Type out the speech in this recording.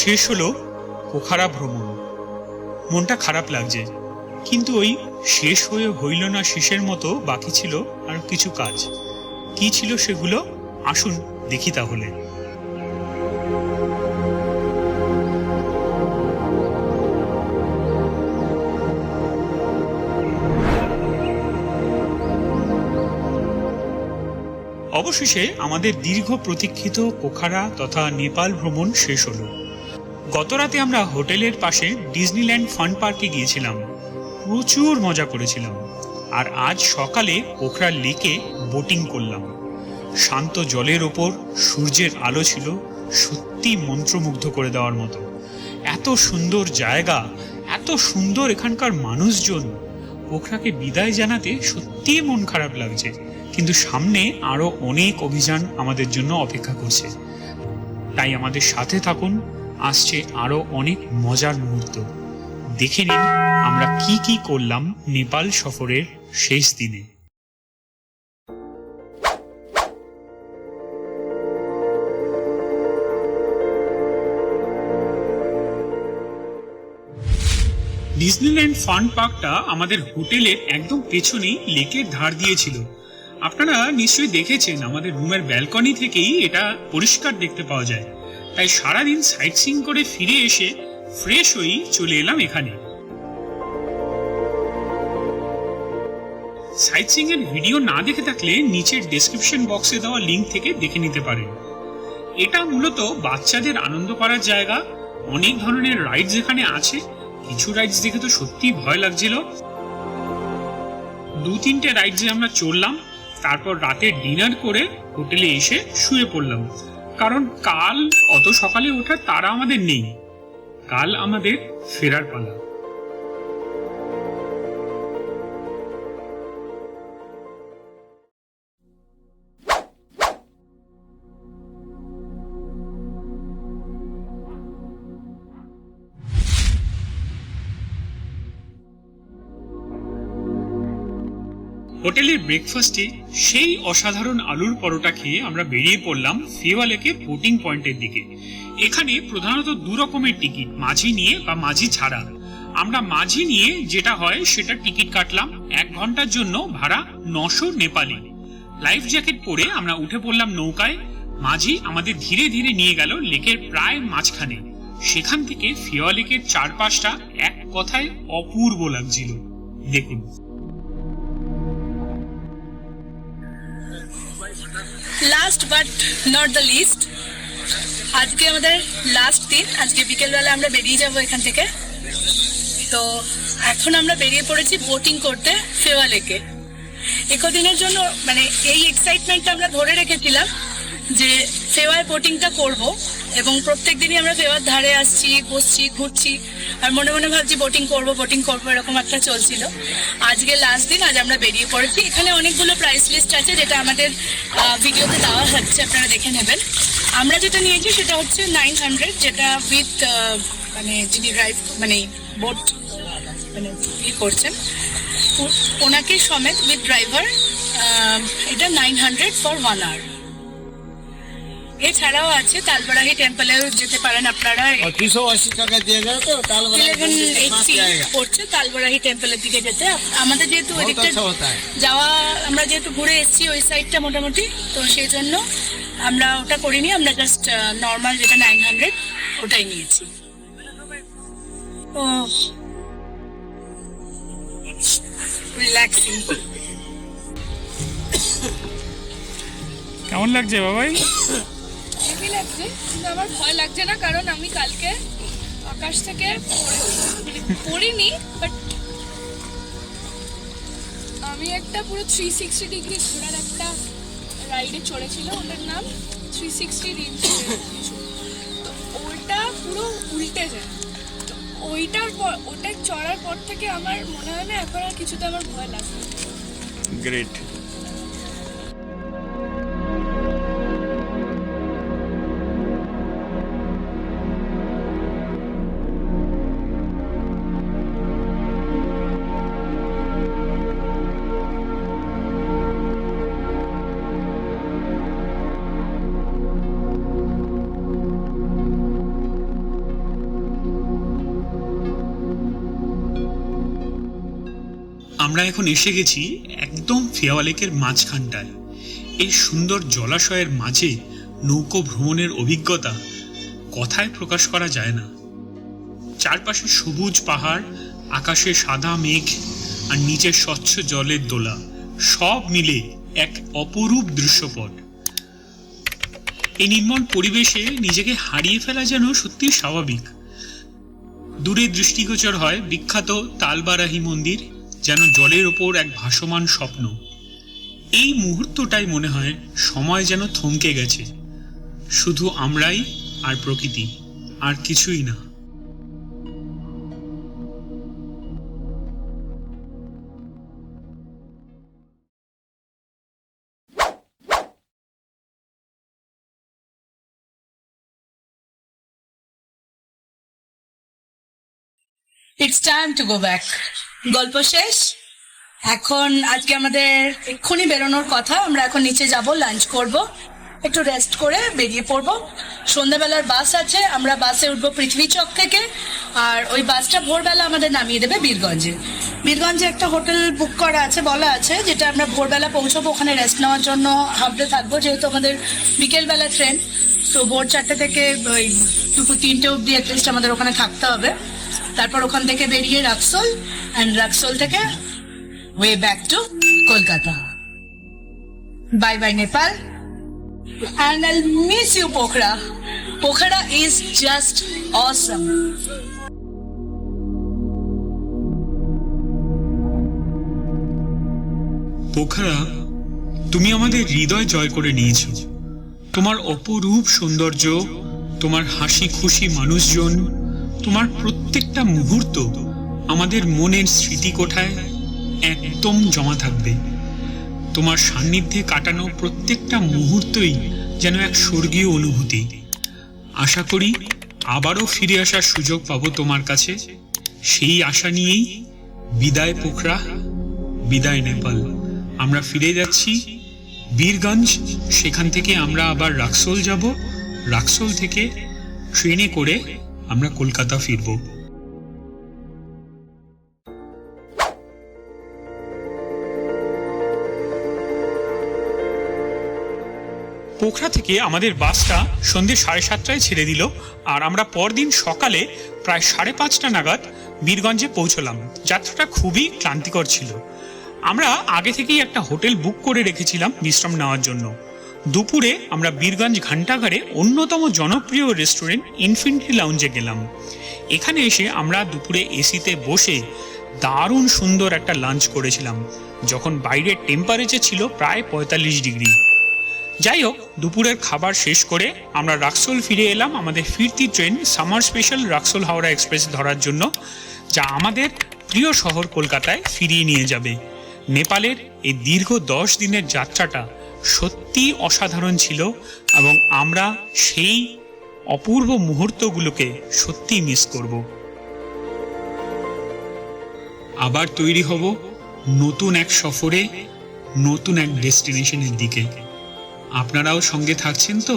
শেষ হলো পোখারা ভ্রমণ। মনটা খারাপ লাগছে, কিন্তু ওই শেষ হয়ে হইল না শেষের মতো বাকি ছিল আর কিছু কাজ। কি ছিল সেগুলো আসুন দেখি তাহলে। অবশেষে আমাদের দীর্ঘ প্রতীক্ষিত পোখারা তথা নেপাল ভ্রমণ শেষ হলো। গতরাতে আমরা হোটেলের পাশে ডিজনিল্যান্ড ফান পার্কে গিয়েছিলাম। প্রচুর মজা করেছিলাম। আর আজ সকালে পোখরা লেকে বোটিং করলাম। শান্ত জলের ওপর সূর্যের আলো ছিল সত্যি মন্ত্রমুগ্ধ করে দেওয়ার মতো। এত সুন্দর জায়গা, এত সুন্দর এখানকার মানুষজন। পোখরাকে বিদায় জানাতে সত্যিই মন খারাপ লাগছে। কিন্তু সামনে আরও অনেক অভিযান আমাদের জন্য অপেক্ষা করছে। তাই আমাদের সাথে থাকুন আসছে আরও অনেক মজার মুহূর্ত। দেখে নিন আমরা কি কি করলাম নেপাল সফরের শেষ দিনে। ডিজনিল্যান্ড ফান পার্কটা আমাদের হোটেলের একদম পেছনেই লেকের ধার দিয়েছিল। আপনারা নিশ্চয়ই দেখেছেন আমাদের রুমের ব্যালকনি থেকেই এটা পরিষ্কার দেখতে পাওয়া যায়। তাই সারাদিন সাইট সিং করে ফিরে এসে ফ্রেশ হয়েই চলে এলাম এখানে। সাইট সিং এর ভিডিও না দেখে থাকলে নিচের ডেসক্রিপশন বক্সে দেওয়া লিংক থেকে দেখে নিতে পারেন। এটা মূলত বাচ্চাদের আনন্দ করার জায়গা। অনেক ধরনের রাইডস এখানে আছে। কিছু রাইডস দেখে তো সত্যি ভয় লাগছিল। দু তিনটে রাইডসে আমরা চললাম। তারপর রাতে ডিনার করে হোটেলে এসে শুয়ে পড়লাম। কারণ কাল অত সকালে ওঠার তারা আমাদের নেই। কাল আমাদের ফেরার পালা। হোটেলের ব্রেকফাস্টে সেই অসাধারণ আলুর পরোটা খেয়ে আমরা বেরিয়ে পড়লাম ফেওয়া লেকে বোটিং পয়েন্টের দিকে। এখানে প্রধানত দু রকমের টিকিট মাঝি নিয়ে বা মাঝি ছাড়া। আমরা মাঝি নিয়ে যেটা হয় সেটা টিকিট কাটলাম, এক ঘণ্টার জন্য ভাড়া নশো নেপালি। লাইফ জ্যাকেট পরে আমরা উঠে পড়লাম নৌকায়, মাঝি আমাদের ধীরে ধীরে নিয়ে গেল লেকের প্রায় মাঝখানে। সেখান থেকে ফেওয়া লেকের চারপাশটা এক কথায় অপূর্ব লাগছিল। দেখুন। Last but not the least আজকে আমাদের লাস্ট দিন। আজকে বিকেলবেলা আমরা বেরিয়ে যাব এখান থেকে। তো এখন আমরা বেরিয়ে পড়েছি বোটিং করতে ফেওয়ালেকে একদিনের জন্য মানে এই এক্সাইটমেন্টটা আমরা ধরে রেখেছিলাম। যে ফেওয়ায় বোটিংটা করব এবং প্রত্যেক দিনই আমরা ফেওয়ার ধারে আসছি, বসছি, ঘুরছি। আর মনে মনে ভাবছি বোটিং করব বোটিং করব, এরকম একটা চলছিল। আজকে লাস্ট দিন আজ আমরা বেরিয়ে পড়েছি। এখানে অনেকগুলো প্রাইস লিস্ট আছে যেটা আমাদের ভিডিওতে দেওয়া হচ্ছে, আপনারা দেখে নেবেন। আমরা যেটা নিয়েছি সেটা হচ্ছে নাইন হান্ড্রেড যেটা উইথ মানে যিনি ড্রাইভ মানে বোট মানে ই করছেন ওনাকে সমেত উইথ ড্রাইভার এটা nine hundred for one hour এছাড়াও আছে তালবরাহি টেম্পলেও যেতে পারেন আপনারা। দুশো আশি টাকা দিয়ে পড়ছে তালবরাহি টেম্পলের দিকে যেতে। আমাদের যেহেতু যাওয়া আমরা যেহেতু ঘুরে এসেছি ওই সাইডটা মোটামুটি তো সেই জন্য আমরা ওটা করিনি আমরা জাস্ট নর্মাল যেটা নাইন হান্ড্রেড ওটাই নিয়েছি। ও রিল্যাক্সিং কেমন লাগছে বাবাই? লাগছে কিন্তু আমার ভয় লাগছে না, কারণ আমি কালকে আকাশ থেকে পড়ে- পড়িনি বাট আমি একটা পুরো থ্রি সিক্সটি ডিগ্রি ঘোরার একটা রাইডে চড়েছিল, ওটার নাম থ্রি সিক্সটি রিলস তো ওটা পুরো উল্টে যায়। তো ওইটার পর, ওটা চড়ার পর থেকে আমার মনে হয় না, এখন আর কিছুতে আমার ভয় লাগবে গ্রেট আমরা এখন এসে গেছি একদম ফেওয়া লেকের মাঝখানটায়। এই সুন্দর জলাশয়ের মাঝে নৌকো ভ্রমণের অভিজ্ঞতা কথায় প্রকাশ করা যায় না। চারপাশে সবুজ পাহাড়, আকাশে সাদা মেঘ আর নিচে স্বচ্ছ জলের দোলা, সব মিলে এক অপরূপ দৃশ্যপট। এই নির্মল পরিবেশে নিজেকে হারিয়ে ফেলা যেন সত্যি স্বাভাবিক। দূরে দৃষ্টিগোচর হয় বিখ্যাত তালবারাহি মন্দির যেন জলের ওপর এক ভাসমান স্বপ্ন। এই মুহূর্তটাই মনে হয় সময় যেন থমকে গেছে। শুধু আমরাই আর প্রকৃতি, আর কিছুই না। It's time to go back গল্প শেষ। এখন আজকে আমাদের এক্ষুনি বেরোনোর কথা, আমরা এখন নিচে যাব লাঞ্চ করব, একটু রেস্ট করে বেরিয়ে পড়ব। সন্ধ্যাবেলার বাস আছে, আমরা বাসে উঠবো পৃথিবী চক থেকে, আর ওই বাসটা ভোরবেলা আমাদের নামিয়ে দেবে বীরগঞ্জে। বীরগঞ্জে একটা হোটেল বুক করা আছে, বলা আছে, যেটা আমরা ভোরবেলা পৌঁছবো, ওখানে রেস্ট নেওয়ার জন্য হাবড়ে থাকব, যেহেতু আমাদের বিকেলবেলা ট্রেন তো ভোর চারটে থেকে, ওই দুপুর তিনটে অবধি অ্যাটলিস্ট আমাদের ওখানে থাকতে হবে। তারপর ওখান থেকে বেরিয়ে রাক্সোল অ্যান্ড রাক্সোল থেকে way back to Kolkata bye bye Nepal and I miss you Pokhara Pokhara is just awesome Pokhara তুমি আমাদের হৃদয় জয় করে নিয়েছো। তোমার অপরূপ সৌন্দর্য, তোমার হাসি খুশি মানুষজন, তোমার প্রত্যেকটা মুহূর্ত আমাদের মনের স্মৃতিকোঠায় একদম জমা থাকবে। তোমার সান্নিধ্যে কাটানো প্রত্যেকটা মুহূর্তই যেন এক স্বর্গীয় অনুভূতি। আশা করি আবারও ফিরে আসার সুযোগ পাবো তোমার কাছে। সেই আশা নিয়েই বিদায় পোখরা, বিদায় নেপাল। আমরা ফিরে যাচ্ছি বীরগঞ্জ। সেখান থেকে আমরা আবার রাক্সোল যাব। রাক্সোল থেকে ট্রেনে করে আমরা কলকাতা ফিরব। পোখরা থেকে আমাদের বাসটা সন্ধ্যে সাড়ে সাতটায় ছেড়ে দিল, আর আমরা পরদিন সকালে প্রায় সাড়ে পাঁচটা নাগাদ বীরগঞ্জে পৌঁছলাম। যাত্রাটা খুবই ক্লান্তিকর ছিল। আমরা আগে থেকেই একটা হোটেল বুক করে রেখেছিলাম বিশ্রাম নেওয়ার জন্য। দুপুরে আমরা বীরগঞ্জ ঘান্টাঘরে অন্যতম জনপ্রিয় রেস্টুরেন্ট ইনফিনিটি লাউঞ্জে গেলাম। এখানে এসে আমরা দুপুরে এসিতে বসে দারুণ সুন্দর একটা লাঞ্চ করেছিলাম, যখন বাইরের টেম্পারেচার ছিল প্রায় পঁয়তাল্লিশ ডিগ্রি। যাই হোক দুপুরের খাবার শেষ করে আমরা রাক্সোল ফিরে এলাম আমাদের ফিরতি train summer special Raxaul Howrah express ধরার জন্য, যা আমাদের প্রিয় শহর কলকাতায় ফিরিয়ে নিয়ে যাবে। নেপালের এই দীর্ঘ দশ দিনের যাত্রাটা সত্যি অসাধারণ ছিল এবং আমরা সেই অপূর্ব মুহূর্তগুলোকে সত্যি মিস করব। আবার তৈরি হব নতুন এক সফরে, নতুন এক ডেস্টিনেশনের দিকে। আপনারাও সঙ্গে থাকছেন তো?